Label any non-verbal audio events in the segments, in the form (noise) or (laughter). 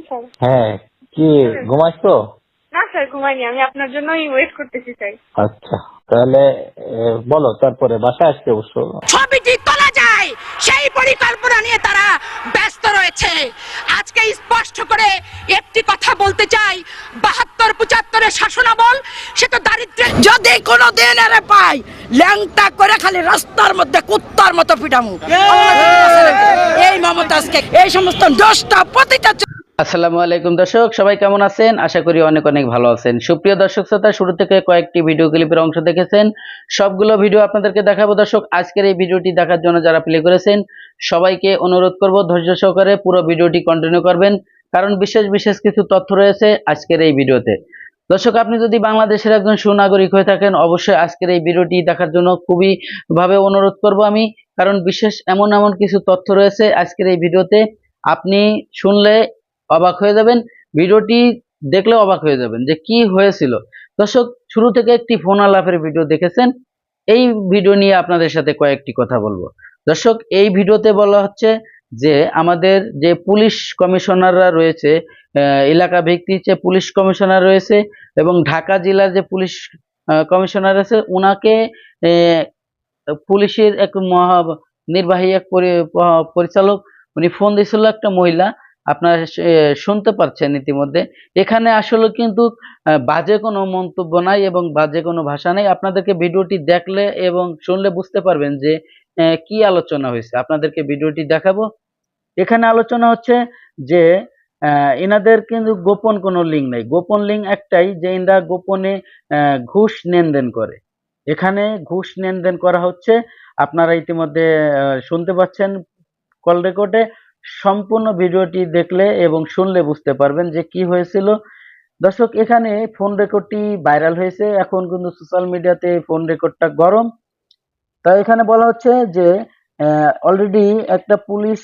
Sir হ্যাঁ কি ঘুমাইছো না স্যার ঘুমাইনি আমি আপনার জন্যই ওয়েট করতেছি স্যার। আচ্ছা তাহলে বলো তারপরে বাসায় আসতে অবশ্য। ছবিটি তোলা যায় সেই পরিকল্পনা নিয়ে তারা ব্যস্ত রয়েছে। আজকে স্পষ্ট করে একটি কথা বলতে চাই বাহাত্তর পঁচাত্তরের শাসনামল সে তো দারিদ্রের যদি কোনো দিন এর পাই ল্যাংটা করে খালি রাস্তার মধ্যে কুত্তার মতো পিটামু। এই! মমতাজকে এই সমস্ত দশটা আসসালামু আলাইকুম দর্শক, সবাই কেমন আছেন? আশা করি অনেক অনেক ভালো আছেন। সুপ্রিয় দর্শক শ্রোতা, শুরু থেকে কয়েকটি ভিডিও ক্লিপের অংশ দেখেছেন। সবগুলো ভিডিও আপনাদেরকে দেখাবো দর্শক। আজকের এই ভিডিওটি দেখার জন্য যারা প্লে করেছেন, সবাইকে অনুরোধ করব ধৈর্য সহকারে পুরো ভিডিওটি কন্টিনিউ করবেন, কারণ বিশেষ বিশেষ কিছু তথ্য রয়েছে আজকের এই ভিডিওতে। দর্শক, আপনি যদি বাংলাদেশের একজন সুনাগরিক হয়ে থাকেন, অবশ্যই আজকের এই ভিডিওটি দেখার জন্য খুবই ভাবে অনুরোধ করব আমি, কারণ বিশেষ এমন এমন কিছু তথ্য রয়েছে আজকের এই ভিডিওতে। আপনি শুনলে অবাক হয়ে যাবেন। ভিডিওটি দেখলে অবাক হয়ে যাবেন যে কি হয়েছিল। দর্শক, শুরু থেকে একটি ফোন আলাপের ভিডিও দেখেছেন। এই ভিডিও নিয়ে আপনাদের সাথে কয়েকটি কথা বলব। দর্শক, এই ভিডিওতে বলা হচ্ছে যে আমাদের যে পুলিশ কমিশনাররা রয়েছে এলাকা ভিত্তিক যে পুলিশ কমিশনার রয়েছে এবং ঢাকা জেলার যে পুলিশ কমিশনার আছে ওনাকে পুলিশের এক মহা, নির্বাহী এক পরিচালক, উনি ফোন দিয়েছিল একটা মহিলা। আপনারা শুনতে পাচ্ছেন ইতিমধ্যে। এখানে আসলে কিন্তু বাজে কোনো মন্তব্য নাই এবং বাজে কোনো ভাষা নাই। আপনাদেরকে ভিডিওটি দেখলে এবং শুনলে বুঝতে পারবেন যে কি আলোচনা হয়েছে। আপনাদেরকে ভিডিওটি দেখাবো। এখানে আলোচনা হচ্ছে যে এনাদের কিন্তু গোপন কোনো লিঙ্ক নেই। গোপন লিঙ্ক একটাই যে এনারা গোপনে ঘুষ লেনদেন করে। এখানে ঘুষ লেনদেন করা হচ্ছে। আপনারা ইতিমধ্যে শুনতে পাচ্ছেন কল রেকর্ডে। সম্পূর্ণ ভিডিওটি দেখলে এবং শুনলে বুঝতে পারবেন যে কি হয়েছিল। দর্শক, এখানে ফোন রেকর্ডটি ভাইরাল হয়েছে। এখন কিন্তু সোশ্যাল মিডিয়াতে ফোন রেকর্ডটা গরম। তাই এখানে বলা হচ্ছে যে অলরেডি একটা পুলিশ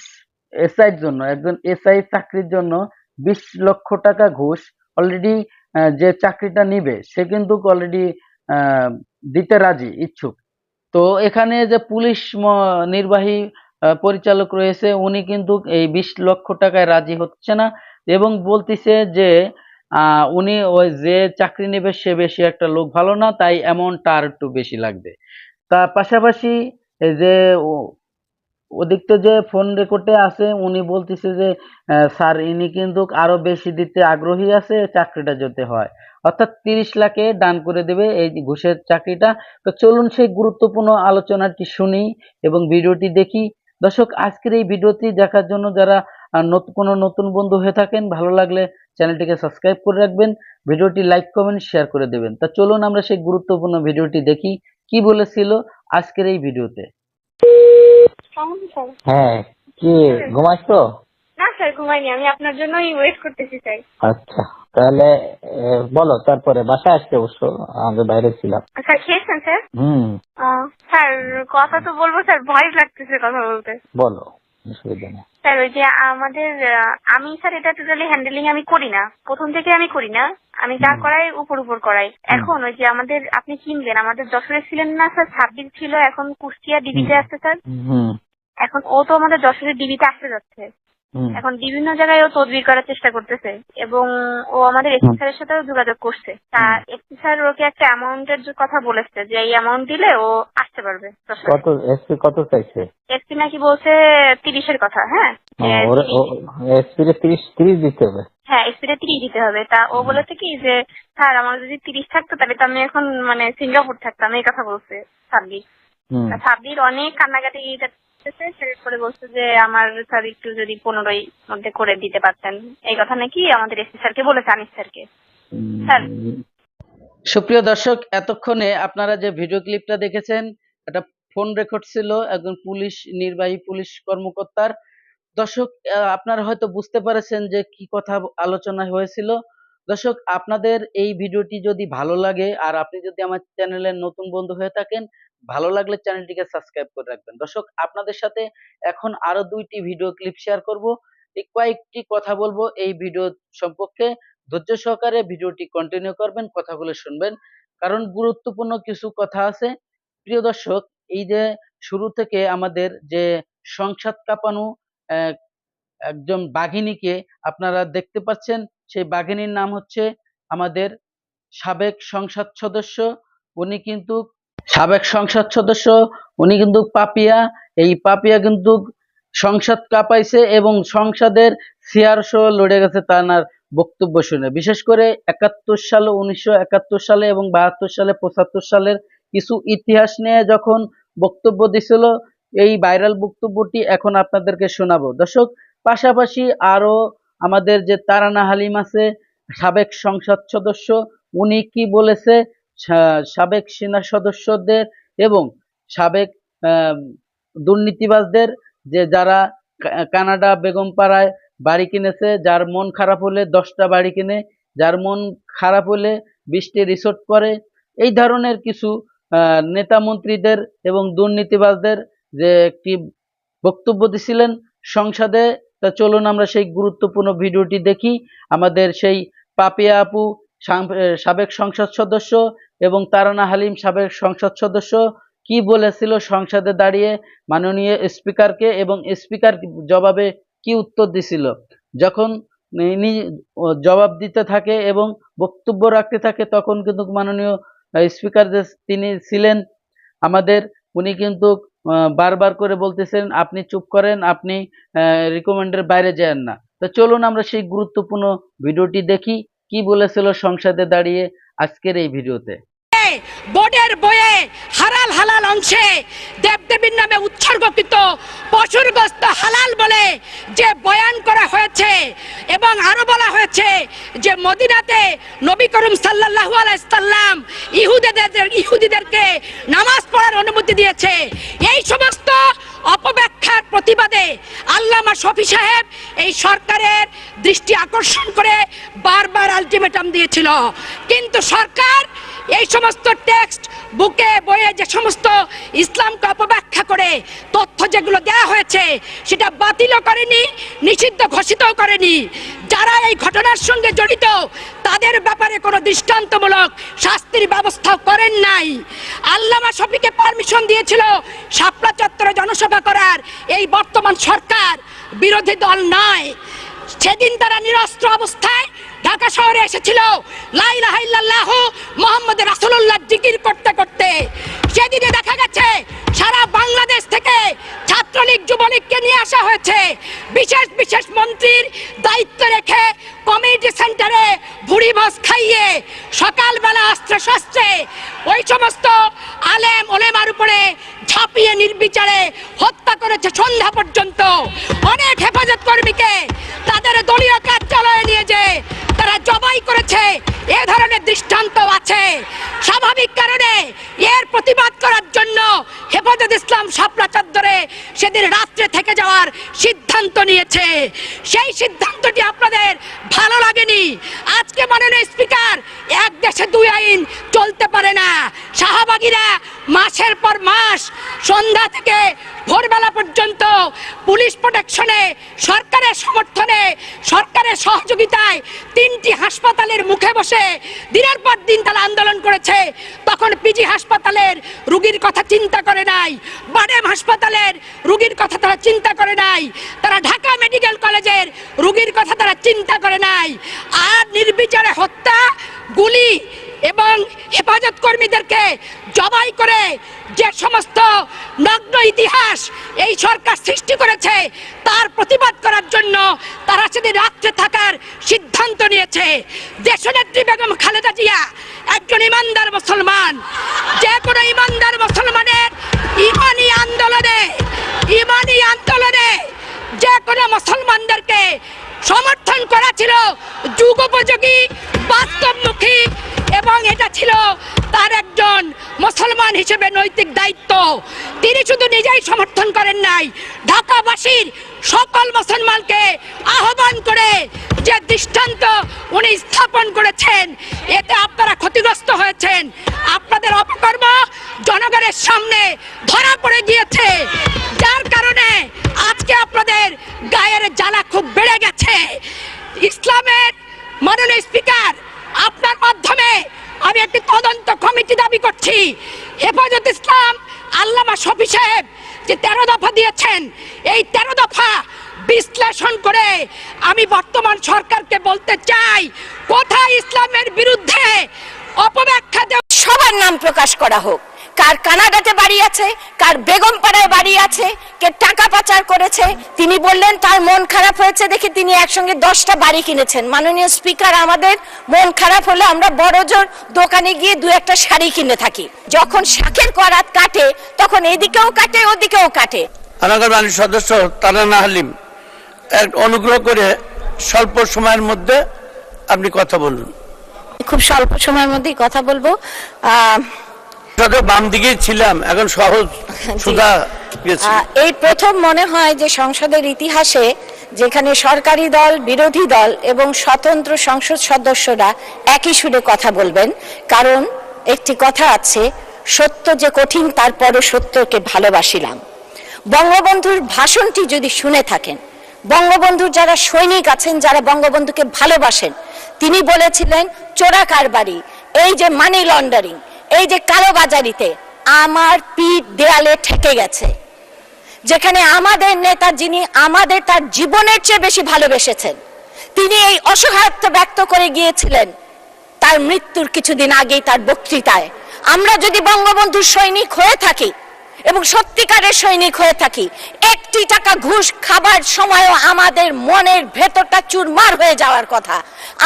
এসআইর জন্য, একজন এসআই চাকরির জন্য বিশ লক্ষ টাকা ঘুষ অলরেডি যে চাকরিটা নিবে, সে কিন্তু অলরেডি দিতে রাজি, ইচ্ছুক। তো এখানে যে পুলিশ নির্বাহী পরিচালক রয়েছে। উনি কিন্তু এই বিশ লক্ষ টাকায় রাজি হচ্ছে না এবং বলতেছে যে উনি ওই যে চাকরি নেবে সে বেশি একটা লোক ভালো না, তাই অ্যামাউন্টটা আর একটু বেশি লাগবে। তার পাশাপাশি যে ও- ওদিকটা যে ফোন রেকর্ডে আছে, উনি বলতেছে যে স্যার, ইনি কিন্তু আরও বেশি দিতে আগ্রহী আছে, চাকরিটা যেতে হয়। অর্থাৎ তিরিশ লাখে দান করে দেবে এই ঘুষের চাকরিটা। তো চলুন সেই গুরুত্বপূর্ণ আলোচনাটি শুনি এবং ভিডিওটি দেখি। দর্শক আজকের এই ভিডিওটি দেখার জন্য যারা কোনো নতুন বন্ধু হয়ে থাকেন ভালো লাগলে চ্যানেলটিকে সাবস্ক্রাইব করে রাখবেন ভিডিওটি লাইক কমেন্ট শেয়ার করে দেবেন। তা চলুন আমরা সেই গুরুত্বপূর্ণ ভিডিওটি দেখি কি বলেছিল আজকের এই ভিডিওতে। হ্যাঁ কি ঘুমাইছো না স্যার ঘুমাইনি আমি আপনার জন্যই ওয়েট করতেছি স্যার। আচ্ছা। তাহলে বলো তারপরে বাসায় আসতে অবশ্য আমি বাইরে ছিলাম। স্যার খেয়েছেন স্যার? হুম। স্যার কথা তো বলব স্যার ভয় লাগতেছে কথা বলতে। বলো অসুবিধা নেই। স্যার ওই যে আমাদের আমি স্যার এটা টোটালি হ্যান্ডেলিং আমি করি না। প্রথম থেকে আমি করি না। আমি যা করাই উপর উপর করাই। এখন ওই যে আমাদের আপনি চিনবেন আমাদের যশোরে ছিলেন না স্যার ছাব্বিশ ছিল এখন কুষ্টিয়া ডিবিতে আসছে স্যার। হুম। এখন ও তো আমাদের যশোরের ডিবিতে আসতে যাচ্ছে। এখন বিভিন্ন জায়গায় ও তদবির করার চেষ্টা করতেছে এবং ও আমাদের এসপি স্যারের সাথেও যোগাযোগ করছে। তা এসপি স্যার ওকে একটা অ্যামাউন্টের কথা বলেছে যে এই অ্যামাউন্ট দিলে ও আসতে পারবে কত এসপি কত চাইছে? এসপি নাকি বলছে তিরিশের কথা হ্যাঁ? ও, যে ওরে 30 এসপি রে তিরিশ তিরিশ দিতে হবে। হ্যাঁ এসপিটা তিরিশ দিতে হবে। তা ও বলেছে কি যে স্যার আমার যদি তিরিশ থাকতো তাহলে তো আমি এখন মানে সিঙ্গাপুর থাকতাম। এই কথা বলছে সাব্বির। সাব্বির অনেক কান্নাকাটি করতেছে সেরপরে বলছে যে আমার স্যার একটু যদি পনেরোই মধ্যে করে দিতে পারতেন। এই কথা নাকি আমাদের এসপি স্যারকে বলেছে আনিস স্যারকে। স্যার। সুপ্রিয় দর্শক এতক্ষণে আপনারা যে ভিডিও ক্লিপটা দেখেছেন এটা ফোন রেকর্ড ছিল একজন পুলিশ নির্বাহী পুলিশ কর্মকর্তার। দর্শক আপনারা হয়তো বুঝতে পারেছেন যে কি কথা আলোচনা হয়েছিল। দর্শক আপনাদের এই ভিডিওটি যদি ভালো লাগে আর আপনি যদি আমার চ্যানেলের নতুন বন্ধু হয়ে থাকেন ভালো লাগলে চ্যানেলটিকে সাবস্ক্রাইব করে রাখবেন। দর্শক, আপনাদের সাথে এখন আরও দুইটি ভিডিও ক্লিপ শেয়ার করব। কয়েকটি কথা বলব এই ভিডিও সম্পর্কে। ধৈর্য সহকারে ভিডিওটি কন্টিনিউ করবেন, কথাগুলো শুনবেন। কারণ গুরুত্বপূর্ণ কিছু কথা আছে। প্রিয় দর্শক, এই যে শুরু থেকে আমাদের যে সংসাদ কাঁপানো একজন বাঘিনীকে আপনারা দেখতে পাচ্ছেন। সেই বাঘিনীর নাম হচ্ছে আমাদের সাবেক সংসদ সদস্য। উনি কিন্তু সাবেক সংসদ সদস্য, উনি কিন্তু পাপিয়া। এই পাপিয়া কিন্তু সংসদ কাঁপাইছে এবং সংসদের চেয়ার সহ লড়ে গেছে তার বক্তব্য শুনে। বিশেষ করে একাত্তর সালে, উনিশশো সালে এবং বাহাত্তর সালে, পঁচাত্তর সালের কিছু ইতিহাস নিয়ে যখন বক্তব্য দিছিল, এই ভাইরাল বক্তব্যটি এখন আপনাদেরকে শোনাবো। দর্শক, পাশাপাশি আরও আমাদের যে তারানা হালিম আছে, সাবেক সংসদ সদস্য, উনি কি বলেছে সাবেক সেনা সদস্যদের এবং সাবেক দুর্নীতিবাজদের যে যারা কানাডা বেগমপাড়ায় বাড়ি কিনেছে, যার মন খারাপ হলে দশটা বাড়ি কিনে, যার মন খারাপ হলে বিশটি রিসোর্ট করে, এই ধরনের কিছু নেতা মন্ত্রীদের এবং দুর্নীতিবাজদের যে একটি বক্তব্য দিছিলেন সংসদে, তা চলুন আমরা সেই গুরুত্বপূর্ণ ভিডিওটি দেখি। আমাদের সেই পাপিয়া আপু সাবেক সংসদ সদস্য এবং তারানা হালিম সাবেক সংসদ সদস্য কি বলেছিল সংসদে দাঁড়িয়ে মাননীয় স্পিকারকে এবং স্পিকার জবাবে কি উত্তর দিছিল? যখন জবাব দিতে থাকে এবং বক্তব্য রাখতে থাকে, তখন কিন্তু মাননীয় স্পিকার যে তিনি ছিলেন, আমাদের উনি কিন্তু বারবার করে বলতেছেন, আপনি চুপ করেন, আপনি রিকমেন্ডের বাইরে যান না। তো চলুন আমরা সেই গুরুত্বপূর্ণ ভিডিওটি দেখি। কি বলেছিল সংসদে দাঁড়িয়ে আজকের এই ভিডিওতে? বোর্ডের বইয়ে হালাল হালাল অংশে দেবদেবীর নামে উৎসর্গকৃত পশুর গোস্ত হালাল বলে যে বয়ান করা হয়েছে এবং আরও বলা হয়েছে যে মদিনাতে নবী করিম সাল্লাল্লাহু আলাইহি সাল্লাম ইহুদিদের, ইহুদিদেরকে নামাজ পড়ার অনুমতি দিয়েছে। এই সমস্ত অপব্যাখ্যার প্রতিবাদে আল্লামা শফি সাহেব এই সরকারের দৃষ্টি আকর্ষণ করে বারবার আলটিমেটাম দিয়েছিল। কিন্তু সরকার এই সমস্ত টেক্সট বুকে, বইয়ে যে সমস্ত ইসলামকে অপব্যাখ্যা করে, তথ্য যেগুলো দেওয়া হয়েছে, সেটা বাতিলও করেনি, নিষিদ্ধ ঘোষিতও করেনি। যারা এই ঘটনার সঙ্গে জড়িত, তাদের ব্যাপারে কোনো দৃষ্টান্তমূলক শাস্তির ব্যবস্থাও করেন নাই। আল্লামা শফিকে পারমিশন দিয়েছিল শাপলা চত্বরে জনসভা করার, এই বর্তমান সরকার বিরোধী দল নয়। সেদিন তারা নিরস্ত্র অবস্থায় ঢাকা শহরে এসেছিল। লাইলাহা মোহাম্মদ রাসূলুল্লাহ জিকির করতে করতে। সেদিনে দেখা গেছে, সারা বাংলাদেশ থেকে ছাত্রলীগ, যুবলীগকে নিয়ে আসা হয়েছে। বিশেষ বিশেষ মন্ত্রীর দায়িত্ব রেখে কমিউনিটি সেন্টারে ভুড়ি ভাস খাইয়ে সকালবেলা অস্ত্র শস্ত্রে ওই সমস্ত আলেম ওলেমার উপরে ঝাঁপিয়ে নির্বিচারে হত্যা করেছে সন্ধ্যা পর্যন্ত। অনেক হেফাজত কর্মীকে তাদের দলীয় কার্যালয়ে নিয়ে যে তারা জবাই করেছে। এ ধরনের দৃষ্টান্ত আছে। স্বাভাবিক কারণে এর প্রতিবাদ করার জন্য হেফাজত ইসলাম শাপলা চত্বরে সেদিন রাত্রে থেকে যাওয়ার সিদ্ধান্ত নিয়েছে। সেই সিদ্ধান্তটি আপনাদের ভালো লাগেনি? আজকে মাননীয় স্পিকার, এক দেশে দুই আইন চলতে পারে না। শাহবাগীরা মাসের পর মাস সন্ধ্যা থেকে ভোরবেলা পর্যন্ত পুলিশ প্রোটেকশনে, সরকারের সমর্থনে, সরকারের সহযোগিতায় তিনটি হাসপাতালের মুখে বসে দিনের পর দিন তারা আন্দোলন করেছে। তখন পিজি হাসপাতালের রুগীর কথা চিন্তা করে নাই। বাডেম হাসপাতালের রুগীর কথা তারা চিন্তা করে নাই। তারা ঢাকা মেডিকেল কলেজের রুগীর কথা তারা চিন্তা করে নাই। আর নির্বিচারে হত্যা, গুলি এবং হেফাজত কর্মীদেরকে জবাই করে যে সমস্ত নগ্ন ইতিহাস এই সরকার সৃষ্টি করেছে, তার প্রতিবাদ করার জন্য তারা সেদিন রাত্রে থাকার সিদ্ধান্ত নিয়েছে। দেশনেত্রী বেগম খালেদা জিয়া একজন ইমানদার মুসলমান। যে কোনো ইমানদার মুসলমানের ইমানি আন্দোলনে ইমানি আন্দোলনে যে কোনো মুসলমানদেরকে সমর্থন করা ছিল যুগোপযোগী, বাস্তবমুখী এবং এটা ছিল তার একজন মুসলমান হিসেবে নৈতিক দায়িত্ব। তিনি শুধু নিজেই সমর্থন করেন নাই, ঢাকাবাসীর সকল মুসলমানকে আহ্বান করে যে দৃষ্টান্ত উনি স্থাপন করেছেন, এতে আপনারা ক্ষতিগ্রস্ত হয়েছেন। আপনাদের অপকর্ম জনগণের সামনে ধরা পড়ে গিয়েছে। যার কারণে আজকে আপনাদের গায়ের জ্বালা খুব বেড়ে গেছে। ইসলামের মাননীয় স্পিকার, আপনার মাধ্যমে আমি একটি তদন্ত কমিটি দাবি করছি। হেফাজত ইসলাম আল্লামা শফি সাহেব যে তেরো দফা দিয়েছেন, এই তেরো দফা বিশ্লেষণ করে আমি বর্তমান সরকারকে বলতে চাই, কোথায় ইসলামের বিরুদ্ধে অপব্যাখ্যা সবার নাম প্রকাশ করা হোক। কার কানাডাতে বাড়ি আছে কার বেগমপাড়ায় বাড়ি আছে কে টাকা পাচার করেছে তিনি বললেন তার মন খারাপ হয়েছে দেখে তিনি একসঙ্গে দশটা বাড়ি কিনেছেন। মাননীয় স্পিকার আমাদের মন খারাপ হলে আমরা বড় জোর দোকানে গিয়ে দু একটা শাড়ি কিনে থাকি। যখন শাকের করাত কাটে তখন এদিকেও কাটে ওদিকেও কাটে। আনাগর বাণীর সদস্য তারানা হালিম এক অনুগ্রহ করে স্বল্প সময়ের মধ্যে আপনি কথা বলুন। খুব স্বল্প সময়ের মধ্যেই কথা বলব। বাম দিকেই ছিলাম এখন সহজ (laughs) এই প্রথম মনে হয় যে সংসদের ইতিহাসে যেখানে সরকারি দল বিরোধী দল এবং স্বতন্ত্র সংসদ সদস্যরা একই সুরে কথা বলবেন কারণ একটি কথা আছে সত্য যে কঠিন তারপরও সত্যকে ভালোবাসিলাম। বঙ্গবন্ধুর ভাষণটি যদি শুনে থাকেন বঙ্গবন্ধুর যারা সৈনিক আছেন যারা বঙ্গবন্ধুকে ভালোবাসেন তিনি বলেছিলেন চোরা কারবারি এই যে মানি লন্ডারিং এই যে কালোবাজারিতে আমার পিঠ দেয়ালে ঠেকে গেছে, যেখানে আমাদের নেতা যিনি আমাদের তার জীবনের চেয়ে বেশি ভালোবেসেছেন, তিনি এই অসহায়ত্ব ব্যক্ত করে গিয়েছিলেন, তার মৃত্যুর কিছুদিন আগেই তার বক্তৃতায়। আমরা যদি বঙ্গবন্ধুর সৈনিক হয়ে থাকি এবং সত্যিকারের সৈনিক হয়ে থাকি একটি টাকা ঘুষ খাবার সময়ও আমাদের মনের ভেতরটা চুরমার হয়ে যাওয়ার কথা।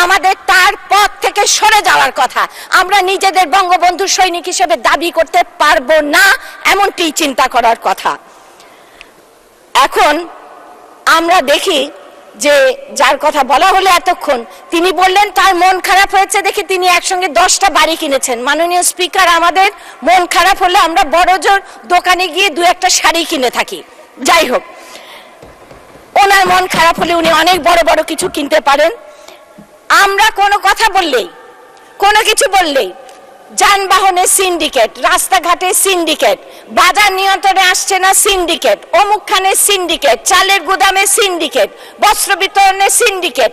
আমাদের তার পথ থেকে সরে যাওয়ার কথা। আমরা নিজেদের বঙ্গবন্ধুর সৈনিক হিসেবে দাবি করতে পারব না, এমনটি চিন্তা করার কথা। এখন আমরা দেখি যে যার কথা বলা হলো এতক্ষণ, তিনি বললেন, তার মন খারাপ হয়েছে দেখে তিনি একসঙ্গে দশটা বাড়ি কিনেছেন। মাননীয় স্পিকার, আমাদের মন খারাপ হলে আমরা বড় জোর দোকানে গিয়ে দু একটা শাড়ি কিনে থাকি। যাই হোক, ওনার মন খারাপ হলে উনি অনেক বড় বড় কিছু কিনতে পারেন। আমরা কোনো কথা বললেই, কোনো কিছু বললেই যানবাহনের সিন্ডিকেট, রাস্তাঘাটে সিন্ডিকেট, বাজার নিয়ন্ত্রণে আসছে না সিন্ডিকেট অমুকখানের সিন্ডিকেট, চালের গুদামে সিন্ডিকেট, বস্ত্র বিতরণের সিন্ডিকেট।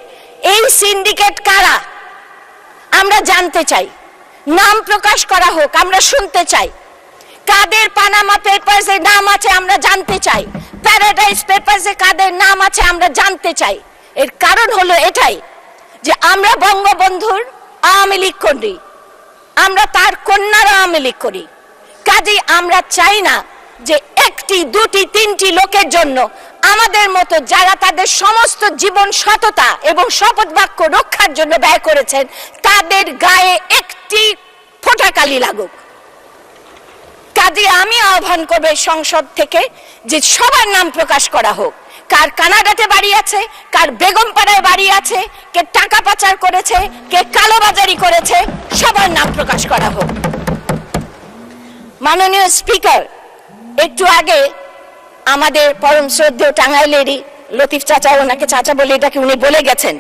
এই সিন্ডিকেট কারা? আমরা জানতে চাই। নাম প্রকাশ করা হোক, আমরা শুনতে চাই। কাদের পানামা পেপারসে নাম আছে আমরা জানতে চাই। প্যারাডাইস পেপারসে কাদের নাম আছে আমরা জানতে চাই। এর কারণ হলো এটাই যে আমরা বঙ্গবন্ধুর আওয়ামী লীগ করি। আমরা তার কন্যার আওয়ামী লীগ করি। কাজেই আমরা চাই না যে একটি, দুটি, তিনটি লোকের জন্য আমাদের মতো যারা তাদের সমস্ত জীবন সততা এবং শপথ বাক্য রক্ষার জন্য ব্যয় করেছেন, তাদের গায়ে একটি ফোটাকালি লাগুক। কাজে আমি আহ্বান করব সংসদ থেকে যে সবার নাম প্রকাশ করা হোক। কার কানাডাতে বাড়ি আছে, কার বেগমপাড়ায় বাড়ি আছে, কে টাকা পাচার করেছে, কে কালোবাজারি করেছে, সবার নাম প্রকাশ করা হোক। মাননীয় স্পিকার, একটু আগে আমাদের পরম শ্রদ্ধেয় টাঙ্গাইলেরই লতিফ চাচা, ওনাকে চাচা বলে এটাকে উনি বলে গেছেন।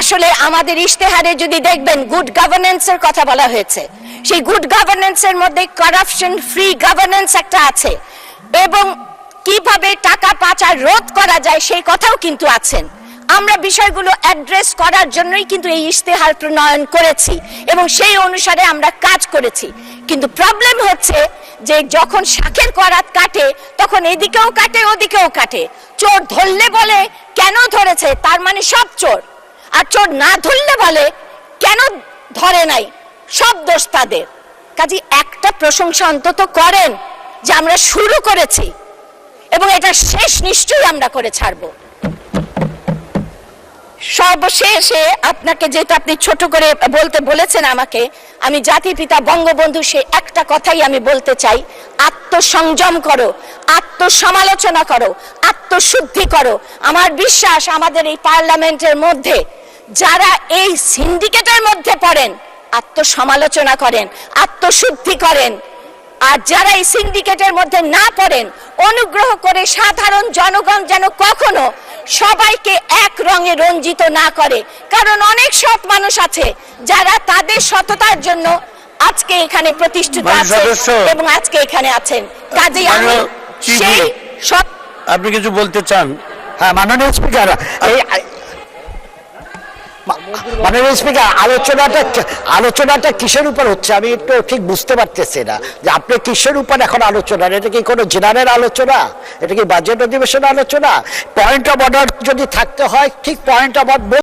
আসলে আমাদের ইশতেহারে যদি দেখবেন গুড গভর্নেন্স এর কথা বলা হয়েছে। সেই গুড গভর্নেন্স এর মধ্যে করাপশন ফ্রি গভর্নেন্স একটা আছে। এবং কীভাবে টাকা পাচার, রোধ করা যায় সেই কথাও কিন্তু আছেন। আমরা বিষয়গুলো অ্যাড্রেস করার জন্যই কিন্তু এই ইশতেহার প্রণয়ন করেছি এবং সেই অনুসারে আমরা কাজ করেছি। কিন্তু প্রবলেম হচ্ছে যে যখন শাকের করাত কাটে, তখন এদিকেও কাটে, ওদিকেও কাটে। চোর ধরলে বলে, কেন ধরেছে? তার মানে সব চোর। আর চোর না ধরলে বলে, কেন ধরে নাই? সব দোষ তাদের। কাজে, একটা প্রশংসা অন্তত করেন যে আমরা শুরু করেছি এবং এটা শেষ নিশ্চয়ই আমরা করে ছাড়বো। সর্বশেষে আপনাকে যেটা আপনি ছোট করে বলতে বলেছেন আমাকে, আমি জাতির পিতা, বঙ্গবন্ধু, সে একটা কথাই আমি বলতে চাই। আত্মসংযম করো, আত্মসমালোচনা করো, আত্মশুদ্ধি করো। আমার বিশ্বাস, আমাদের এই পার্লামেন্টের মধ্যে যারা এই সিন্ডিকেটের মধ্যে পড়েন আত্মসমালোচনা করেন আত্মশুদ্ধি করেন। আর যারা এই সিন্ডিকেটের মধ্যে না পড়েন অনুগ্রহ করে সাধারণ জনগণ যেন কখনো সবাইকে এক রঙে রঞ্জিত না করে। কারণ অনেক সৎ মানুষ আছে যারা তাদের সততার জন্য আজকে এখানে প্রতিষ্ঠিত আছে এবং আজকে এখানে আছেন। কাজেই আমি সেই। সৎ আপনি কিছু বলতে চান? হ্যাঁ মাননীয় স্পিকার এই মাননীয় স্পিকার আলোচনাটা আলোচনাটা কিসের উপর হচ্ছে? আমি একটু ঠিক বুঝতে পারতেছি না। যে আপনি কিসের উপর এখন আলোচনা? এটা কি কোনো জেনারেল আলোচনা? এটা কি বাজেট অধিবেশন আলোচনা? পয়েন্ট অব অর্ডার যদি থাকতে হয়, ঠিক পয়েন্ট অব অর্ডার